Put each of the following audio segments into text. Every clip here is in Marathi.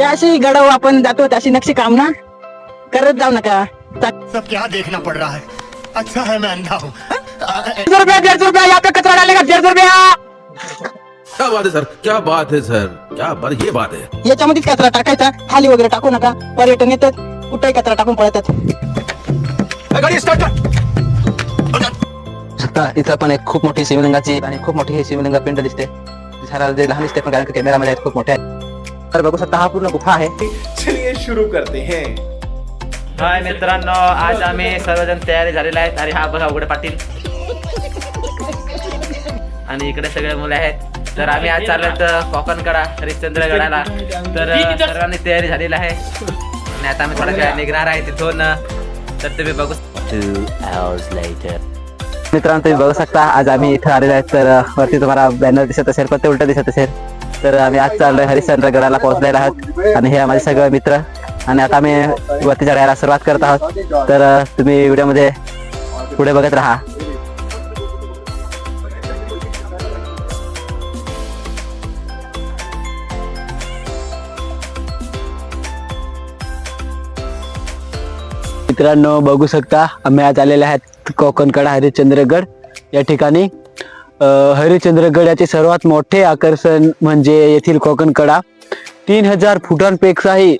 ते अशी गडव आपण जातो अशी नक्षी काम ना करत जाऊ नका. सब क्या देखना पड़ रहा है। अच्छा है मैं अंधा हूँ। दीडशे रुपया दीडशे रुपया या पे कचरा डालेगा दीडशे रुपया क्या बात है सर? क्या बात है सर? क्या बात ये बात है। याच्यामध्येच कचरा टाकायचा खाली वगैरे टाकू नका. पर्यटन येतात कुठेही कचरा टाकून पळतात. गाड़ी स्टार्ट कर! इथं पण एक खूप मोठी शिवलिंगाची आणि खूप मोठी ही शिवलिंग पिंड दिसते. दिसायला जे लहान दिसते पण कारण कॅमेरामध्ये आहेत खूप मोठे आहे तर बघू शकता हा पूर्ण गुफा आहे. चलिए शुरू करते हैं. हाय मित्रांनो आज आम्ही सर्वजण तयारी झालेले आहेत आणि हा बघा उघडे पाटील. आणि इकडे सगळे मुले आहेत. तर आम्ही आज चाललो तर कोकणकडा हरिश्चंद्रगडाला. तर सर्वांनी तयारी झालेली आहे. आणि आता आम्ही थोड्या वेळाने निघणार आहे तिथून. तर तुम्ही बघू मित्रांनो तुम्ही बघू शकता आज आम्ही इथं आलेलो आहेत तर वरती तुम्हाला बॅनर दिसत असेल पण ते उलट दिसत असेल. तर आम्ही आज चाललोय हरिश्चंद्र गडाला पोहोचलेलो आहोत. आणि हे माझे सगळे मित्र. आणि आता आम्ही वरती चढायला सुरुवात करत आहोत. तर तुम्ही व्हिडिओमध्ये पुढे बघत राहा. मित्रांनो बघू शकता आम्ही आज आलेले आहेत कोकणकडा हरिश्चंद्रगड. या ठिकाणी हरिश्चंद्रगडाचे हरिश्चंद्रगड याचे सर्वात मोठे आकर्षण म्हणजे येथील कोकण कडा. तीन हजार फुटांपेक्षाही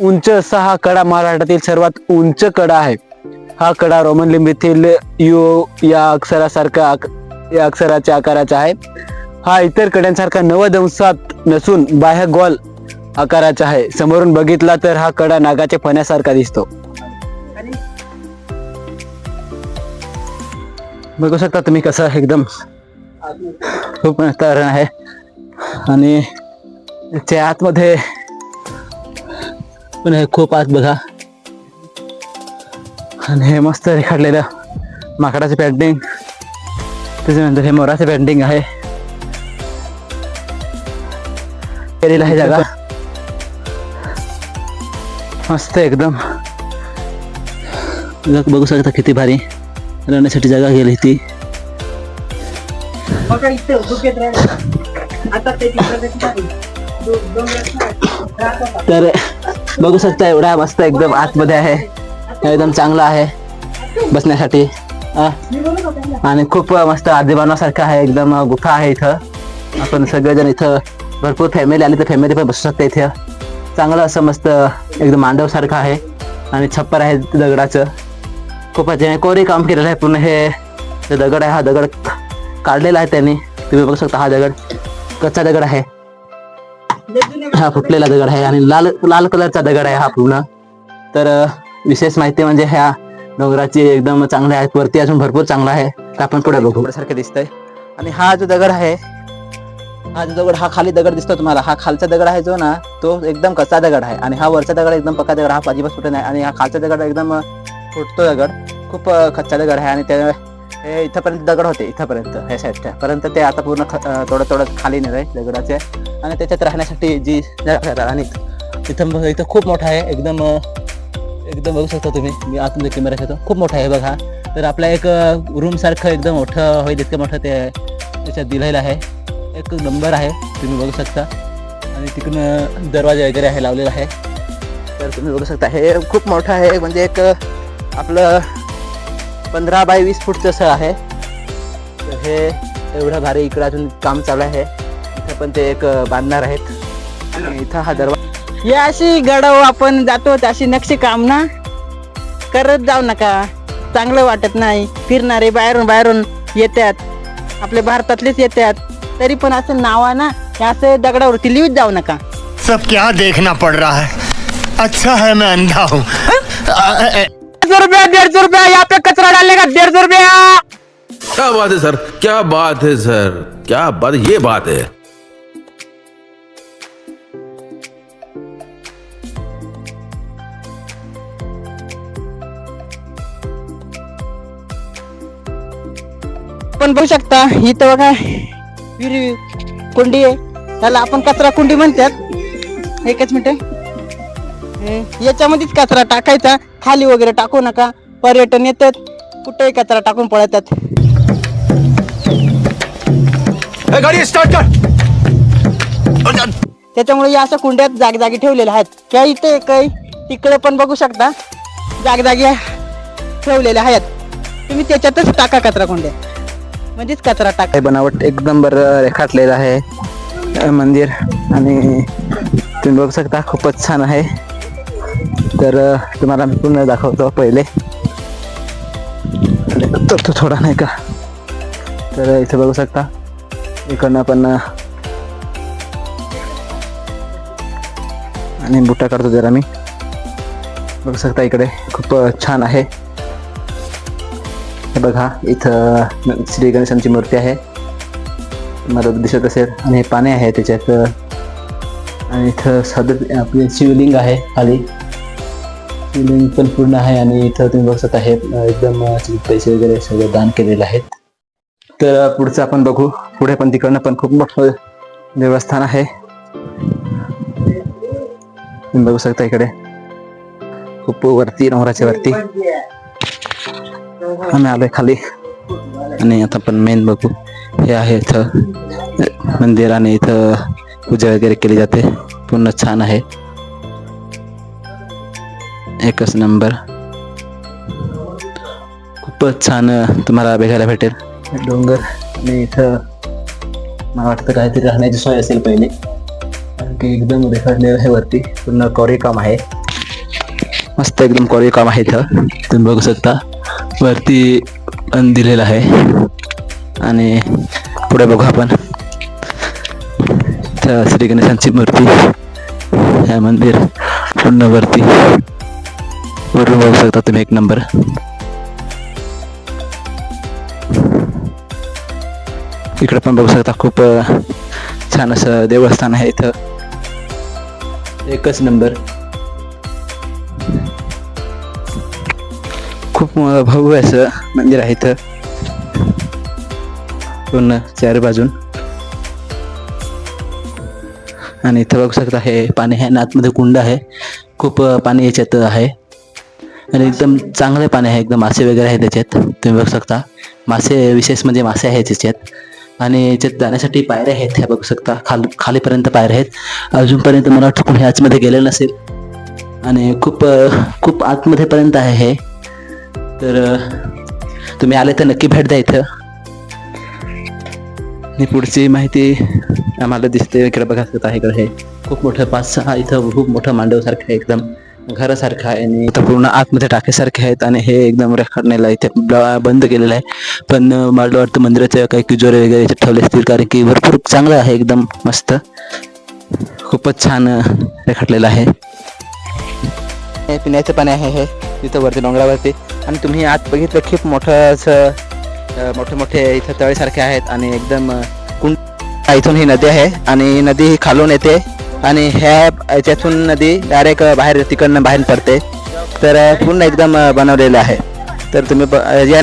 उंच असा हा कडा महाराष्ट्रातील सर्वात उंच कडा आहे. हा कडा रोमन लिंबीतील यू या अक्षरासारखा आक- या अक्षराच्या आकाराचा आहे. हा इतर कड्यांसारखा नवदंशात नसून बाह्य गोल आकाराचा आहे. समोरून बघितला तर हा कडा नागाच्या फण्यासारखा दिसतो. बघू शकता तुम्ही कसं एकदम खूप तरण आहे. आणि त्या आतमध्ये पण हे खूप आत बघा. आणि हे मस्त रेखाडलेलं माकडाचं पेंटिंग त्याच्यानंतर हे मोराचं पेंटिंग आहे. केलेलं आहे जागा. मस्त एकदम. बघू शकता किती भारी. राहण्यासाठी जागा गेली ती. तर बघू शकता एवढा मस्त एकदम आतमध्ये आहे. एकदम चांगला आहे बसण्यासाठी. आणि खूप मस्त आदिवानासारखं आहे. एकदम गुफा आहे इथं. आपण सगळेजण इथं भरपूर फॅमिली आली तर फॅमिली पण बसू शकते इथं. चांगलं असं मस्त एकदम मांडवसारखं आहे. आणि छप्पर आहे दगडाचं. खूप त्याने कोरी काम केलेलं आहे. पूर्ण हे दगड आहे. हा दगड काढलेला आहे त्यांनी. तुम्ही बघू शकता हा दगड. कच्चा दगड आहे. हा फुटलेला दगड आहे आणि लाल लाल कलरचा दगड आहे हा पूर्ण. तर विशेष माहिती म्हणजे ह्या डोंगराची एकदम चांगले आहेत वरती अजून भरपूर चांगला आहे. तर आपण पुढे बघू. सारखं दिसतंय. आणि हा जो दगड आहे हा जो दगड हा खाली दगड दिसतो तुम्हाला. हा खालचा दगड आहे जो ना तो एकदम कच्चा दगड आहे. आणि हा वरचा दगड एकदम पक्का दगड हा अजिबात फुटत नाही. आणि हा खालचा दगड एकदम फुटतो दगड. खूप कच्चा दगड आहे. आणि त्या हे इथंपर्यंत दगड होते इथंपर्यंत. ह्या साईडच्या पर्यंत ते आता पूर्ण थोडं थोडं खाली नाही दगडाचे. आणि त्याच्यात राहण्यासाठी जी आणि इथं बघा, इथं खूप मोठा आहे. एकदम एकदम बघू शकता तुम्ही. मी आतमध्ये कॅमेरा घेतो खूप मोठा आहे बघा. तर आपला एक रूमसारखं एकदम मोठं होईल इतकं मोठं ते त्याच्यात दिलेलं आहे. एक नंबर आहे तुम्ही बघू शकता. आणि तिकडून दरवाजा वगैरे आहे लावलेला आहे. तर तुम्ही बघू शकता हे खूप मोठं आहे. म्हणजे एक आपलं पंधरा बाय वीस फूटचं असं आहे. तर हे एवढं भारी इकडं अजून काम चालू आहे. इथं पण ते एक बांधणार आहेत. आणि इथं हा दरवाजा ही अशी गडव आपण जातो अशी नक्षी काम ना. करत जाऊ नका. चांगलं वाटत नाही. फिरणारे बाहेरून बाहेरून येतात आपल्या भारतातलेच येतात तरी पण असं नावा ना हे असं दगडावरती लिहित जाऊ नका. सब क्या देखना पड़ रहा है। अच्छा है मैं अंधा हूँ। दीडशे रुपया दीडशे रुपया या पे कचरा डालेगा दीडशे रुपया। क्या बात है सर? क्या बात है सर? क्या बात ये बात है। पण बघू शकता इथं बघा विहिरी कुंडी आहे. त्याला आपण कचरा कुंडी म्हणतात. एकच मिनिट. याच्यामध्येच कचरा टाकायचा. खाली वगैरे टाकू नका. पर्यटन येतात. कुठेही कचरा टाकून पळतात. गाड़ी स्टार्ट कर. त्याच्यामुळे या अशा कुंड्यात जागजागी ठेवलेल्या आहेत. त्या इथे काही तिकडे पण बघू शकता. जागजागी ठेवलेल्या आहेत. तुम्ही त्याच्यातच टाका कचरा कुंड्या. म्हणजेच कचरा टाका. बनावट एकदम बरं रेखाटलेलं आहे. मंदिर. आणि तुम्ही बघू शकता खूपच छान आहे. तर तुम्हाला मी पुन्हा दाखवतो पहिले. तर तो थोडा नाही का? तर इथे बघू शकता. इकडनं पण आणि बुटा काढतो जरा मी. बघू शकता इकडे खूप छान आहे. हे बघा इथं श्री गणेशांची मूर्ती आहे. मला दिसत असेल. आणि हे पाणी आहे त्याच्यात आणि इथं साधं आपले शिवलिंग आहे खाली. शिवलिंग पण पूर्ण आहे आणि इथं तुम्ही बघत आहे एकदम पैसे वगैरे सगळं दान केलेले आहेत. तर पुढचं आपण बघू. पुढे पण तिकडनं पण खूप मोठं देवस्थान आहे. तुम्ही बघू शकता इकडे. खूप वरती नवराच्या वरती. आम्ही आलोय खाली. आणि आता पण मेन बघू. हे आहे इथं मंदिर आणि इथं पूजा वगैरे केली जाते. पूर्ण छान आहे. एकच नंबर. खूपच छान तुम्हाला बघायला भेटेल. डोंगर. आणि इथं मला वाटतं काहीतरी राहण्याची सोय असेल पहिले. कारण की एकदम रेखाटलेलं आहे वरती. पूर्ण कोरीव काम आहे. मस्त एकदम कोरीव काम आहे इथं. तुम्ही बघू शकता. वरती पण दिलेलं आहे. आणि पुढे बघू आपण. इथं श्री गणेशांची मूर्ती. हे मंदिर पूर्ण वरती. वरून बघू शकता तुम्ही एक नंबर इकडे पण बघू शकता खूप छान असं देवस्थान आहे इथं. एकच नंबर खूप भव्य असं मंदिर आहे इथं. पूर्ण चार बाजून. आणि इथं बघू शकता हे पाणी आहे आतमध्ये कुंड आहे. खूप पाणी याच्यात आहे. आणि एकदम चांगले पाणी आहे एकदम मासे वगैरे आहे त्याच्यात. तुम्ही बघू शकता. मासे विशेष म्हणजे मासे आहेत त्याच्यात. आणि याच्यात जाण्यासाठी पायऱ्या आहेत ह्या बघू शकता. खाल खालीपर्यंत पायऱ्या आहेत. अजूनपर्यंत मला वाटतं कोणी आतमध्ये गेलेलं नसेल. आणि खूप खूप आतमध्येपर्यंत आहे हे. तर तुम्ही आले तर नक्की भेट द्या इथं. आणि पुढची माहिती आम्हाला दिसते. इकडे बघा आहे इकडे हे. खूप मोठं पाच सहा इथं खूप मोठं मांडवसारखं आहे एकदम. घरासारखं आहे आणि इथं पूर्ण आतमध्ये टाकेसारखे आहेत आणि हे एकदम रेखाडण्याला इथे बंद केलेलं आहे. पण मला वाटतं मंदिराच्या काही किजोरे वगैरे इथे ठेवले असतील कारण की भरपूर चांगलं आहे एकदम मस्त. खूपच छान रेखाटलेलं आहे. हे पिण्याचं पाणी आहे हे तिथं वरती डोंगरावरती. आणि तुम्ही आत बघितलं खूप मोठं असं मोठे मोठे इथं तळेसारखे आहेत आणि एकदम कुंड इथून ही नदी आहे आणि नदी ही खालून येते. आणि ह्या याच्यातून नदी डायरेक्ट बाहेर तिकडनं बाहेर पडते. तर पूर्ण एकदम बनवलेलं आहे. तर तुम्ही ब- यात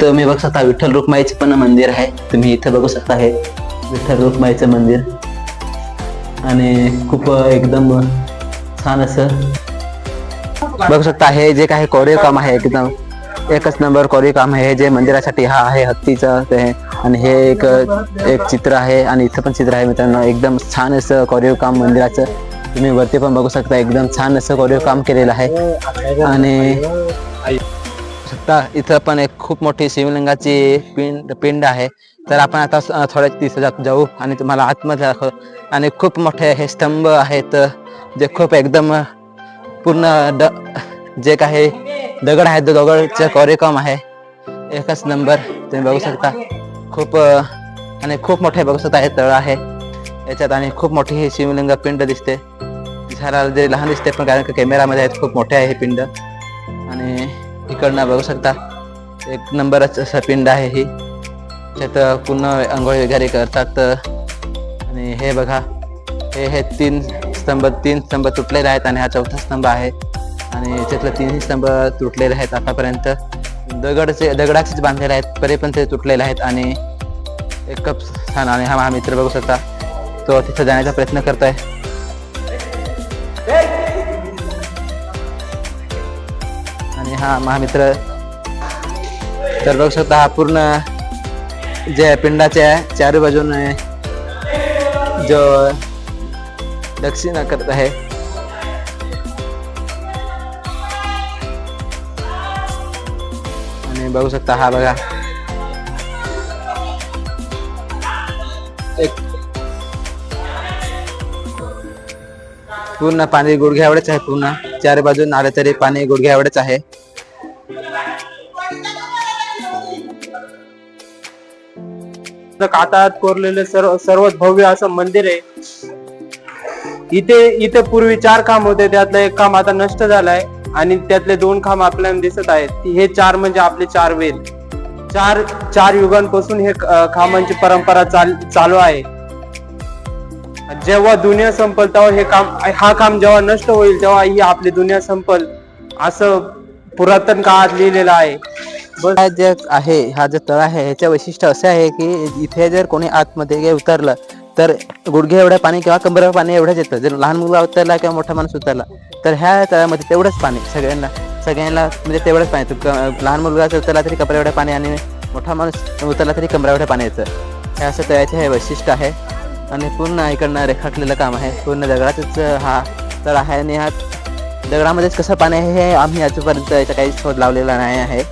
तुम्ही बघू शकता विठ्ठल रुक्माईचं पण मंदिर आहे. तुम्ही इथं बघू शकता हे विठ्ठल रुक्माईचं मंदिर. आणि खूप एकदम छान असं बघू शकता हे जे काही कोरीव काम आहे एकदम. एकच नंबर कोरीव काम आहे हे जे मंदिरासाठी हा आहे हत्तीचं ते आणि हे एक एक चित्र आहे आणि इथं पण चित्र आहे मित्रांनो. एकदम छान असं कोरीव काम मंदिराचं. तुम्ही वरती पण बघू शकता एकदम छान असं कोरीव काम केलेलं आहे. आणि शकता इथं पण एक खूप मोठी शिवलिंगाची पिंड पिंड आहे. तर आपण आता थोड्या तिथं जात जाऊ आणि तुम्हाला आतमध्ये दाखव आणि खूप मोठे हे स्तंभ आहेत जे खूप एकदम पूर्ण ड जे काही दगड आहेत दगडचे कोरेकम आहे. एकच नंबर तुम्ही बघू शकता. खूप आणि खूप मोठे बघू शकता हे तळ आहे. याच्यात आणि खूप मोठी ही शिवलिंग पिंड दिसते. झाडाला जे लहान दिसते पण कारण की कॅमेरामध्ये आहेत खूप मोठे आहे हे पिंड. आणि इकडनं बघू शकता एक नंबरच असं पिंड आहे ही. त्यात पूर्ण आंघोळी वगैरे करतात. आणि हे बघा हे हे तीन स्तंभ तीन स्तंभ तुटलेले आहेत आणि हा चौथा स्तंभ आहे. आणि याच्यातले तीनही स्तंभ तुटलेले आहेत आतापर्यंत. दगडचे दगडाचेच बांधलेले आहेत तरी पण ते तुटलेले आहेत आणि एक कप छान आणि हा महामित्र बघू शकता. तो तिथं जाण्याचा प्रयत्न करतोय. आणि हा महामित्र तर बघू शकता हा पूर्ण जे पिंडाच्या चारी बाजूने जो दक्षिणा करत आहे बघू शकता हा बघा एक पूर्ण पाणी गुडघ्या एवढेच आहे पूर्ण चार बाजून आले तरी पाणी गुडघ्या एवढेच आहे कातात कोरलेले सर्व सर्वात भव्य असं मंदिर आहे. इथे इथे पूर्वी चार काम होते त्यातलं एक काम आता नष्ट झालंय. आणि त्यातले दोन खांब आपल्याला दिसत आहेत. हे चार म्हणजे आपले चार वेद चार चार युगांपासून हे खांबांची परंपरा चाल चालू आहे. जेव्हा दुनिया संपल तेव्हा हे काम हा काम जेव्हा नष्ट होईल तेव्हा ही आपली दुनिया संपल असं पुरातन काळात लिहिलेलं आहे. बस जे आहे हा जो तळ आहे ह्याचं वैशिष्ट्य असं आहे की इथे जर कोणी आतमध्ये गे उतरलं तर गुडघे एवढ्या पाणी किंवा कंबर पाणी एवढंच येतं. जर लहान मुलगा उतरला किंवा मोठा माणूस उतरला तर ह्या तळ्यामध्ये तेवढंच पाणी सगळ्यांना सगळ्यांना म्हणजे तेवढंच पाणी येतं. क- लहान मुलगा उतरला तरी कपडा एवढ्या पाणी आणि मोठा माणूस उतरला तरी कमरा एवढ्या पाणी येतं. हे असं तळ्याचे हे वैशिष्ट्य आहे. आणि पूर्ण इकडनं रेखाटलेलं काम आहे. पूर्ण दगडातच हा तळ आहे आणि हा दगडामध्येच कसं पाणी आहे हे आम्ही आजूपर्यंत याचा काही शोध लावलेला नाही आहे.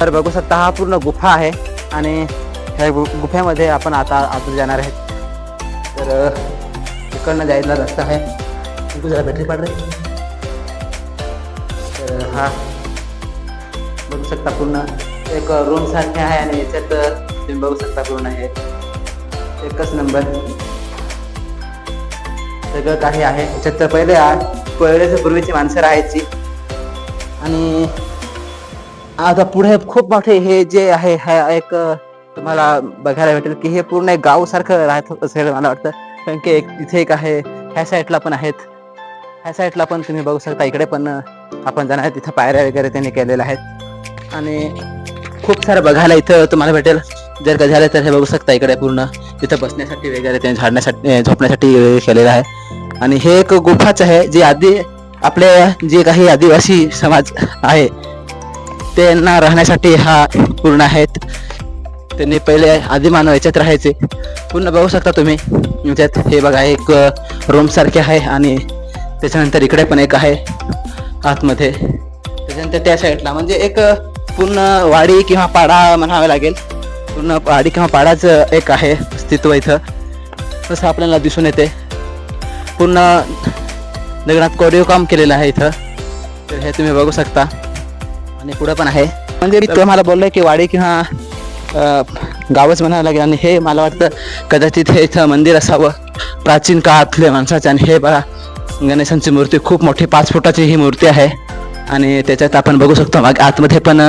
तर बघू शकता हा पूर्ण गुफा आहे आणि ह्या गु- गुफ्यामध्ये आपण आता आतून जाणार आहेत. तर इकडनं जायला रस्ता आहे. तुझ्या जरा बॅटरी पाड रे तर हा. बघू शकता पूर्ण. एक रूम सारखे आहे आणि याच्यात तुम्ही बघू शकता पूर्ण हे. एकच नंबर सगळं काही आहे. याच्यात तर पहिले आ- पूर्वीची माणसं राहायची. आणि आता पुढे खूप मोठे हे जे आहे हा एक तुम्हाला बघायला भेटेल की हे पूर्ण एक गाव सारखं राहत असेल मला वाटतं. कारण की एक इथे एक आहे ह्या साईडला पण आहेत. ह्या साईडला पण तुम्ही बघू शकता इकडे पण आपण जाणार तिथं पायऱ्या वगैरे त्यांनी केलेल्या आहेत. आणि खूप सारं बघायला इथं तुम्हाला भेटेल. जर का झालं तर हे बघू शकता इकडे पूर्ण तिथं बसण्यासाठी वगैरे त्यांनी झाडण्यासाठी झोपण्यासाठी केलेलं आहे. आणि हे एक गुफाच आहे जी आधी आपले जे काही आदिवासी समाज आहे त्यांना राहण्यासाठी हा पूर्ण आहेत. त्यांनी पहिले आदिमानव याच्यात राहायचे. पूर्ण बघू शकता तुम्ही याच्यात हे बघा एक रूम सारखे आहे आणि त्याच्यानंतर इकडे पण एक आहे आतमध्ये. त्याच्यानंतर त्या साईडला म्हणजे एक पूर्ण वाडी किंवा पाडा म्हणावे लागेल. पूर्ण वाडी किंवा पाडाच एक आहे अस्तित्व इथं. तसं आपल्याला दिसून येते. पूर्ण दगडात कोरीव काम केलेलं आहे इथं. तर हे तुम्ही बघू शकता. आणि पुढं पण आहे. म्हणजे मी तुम्हाला बोललो की वाडी किंवा गावच म्हणावं लागेल आणि हे मला वाटतं कदाचित हे इथं मंदिर असावं. प्राचीन काळातले माणसाचे आणि हे बघा गणेशांची मूर्ती खूप मोठी पाच फुटाची ही मूर्ती आहे. आणि त्याच्यात आपण बघू शकतो मागे आतमध्ये पण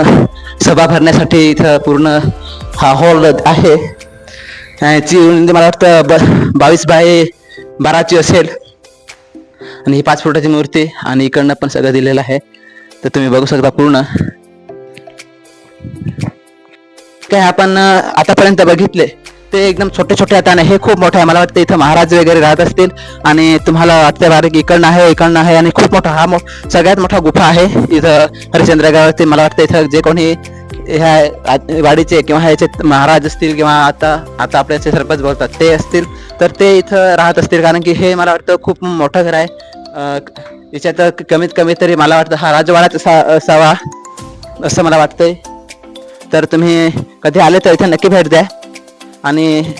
सभा भरण्यासाठी इथं पूर्ण हा हॉल आहे. याची म्हणजे मला वाटतं ब बावीस बाय बाराची असेल. आणि ही पाच फुटाची मूर्ती आणि इकडनं पण सगळं दिलेलं आहे. तर तुम्ही बघू शकता पूर्ण. काय आपण आतापर्यंत बघितले ते एकदम छोटे छोटे आता हे खूप मोठं आहे. मला वाटतं इथं महाराज वगैरे राहत असतील आणि तुम्हाला वाटतं बारीक इकडनं आहे इकडनं आहे आणि खूप मोठा हा मो सगळ्यात मोठा गुफा आहे इथं हरिश्चंद्रगावरती मला वाटतं इथं जे कोणी ह्या वाडीचे किंवा ह्याचे महाराज असतील किंवा आता आता आपल्याचे सरपंच बोलतात ते असतील तर ते इथं राहत असतील. कारण की हे मला वाटतं खूप मोठं घर आहे. याच्यात कमीत कमी तरी मला वाटतं हा राजवाडाच असा असावा असं मला वाटतंय. तर तुम्ही कधी आले तर इथे नक्की भेट द्या. आणि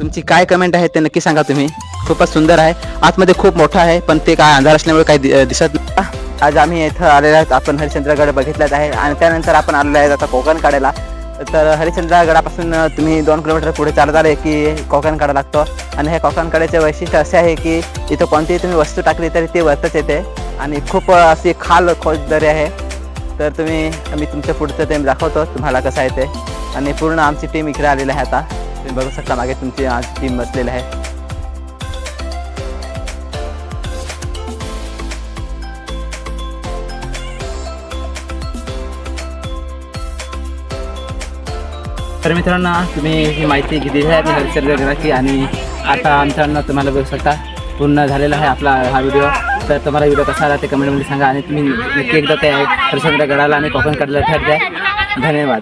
तुमची काय कमेंट आहे ते नक्की सांगा तुम्ही. खूपच सुंदर आहे. आतमध्ये खूप मोठं आहे पण ते काय अंधार असल्यामुळे काही दि- दिसत नाही. आज आम्ही इथं आलेलो आहोत. आपण हरिश्चंद्रगड बघितलाच आहे. आणि त्यानंतर आपण आलेलो आहे आता कोकण काढायला. तर हरिश्चंद्रगडापासून तुम्ही दोन किलोमीटर पुढे चालत आले की कोकण काढा लागतो. आणि हे कोकण काढायचे वैशिष्ट्य असे आहे की इथं कोणतीही तुम्ही वस्तू टाकली तरी ती वरतच येते. आणि खूप अशी खाल खोल दरी आहे. तर तुम्ही मी तुमच्या पुढचं ते दाखवतो तुम्हाला कसं आहे ते. आणि पूर्ण आमची टीम इकडे आलेली आहे आता. तुम्ही बघू शकता मागे तुमची आमची टीम बसलेली आहे. तर मित्रांनो तुम्ही ही माहिती घेतली आहे मी आणि आता आमच्याकडनं तुम्हाला बघू शकता. पूर्ण झालेला आहे आपला हा व्हिडिओ तर तुम्हाला व्हिडिओ कसा आला ते कमेंटमध्ये सांगा आणि तुम्ही नक्की एकदा त्या गडाला आणि कोकण कडला ठर द्या. धन्यवाद.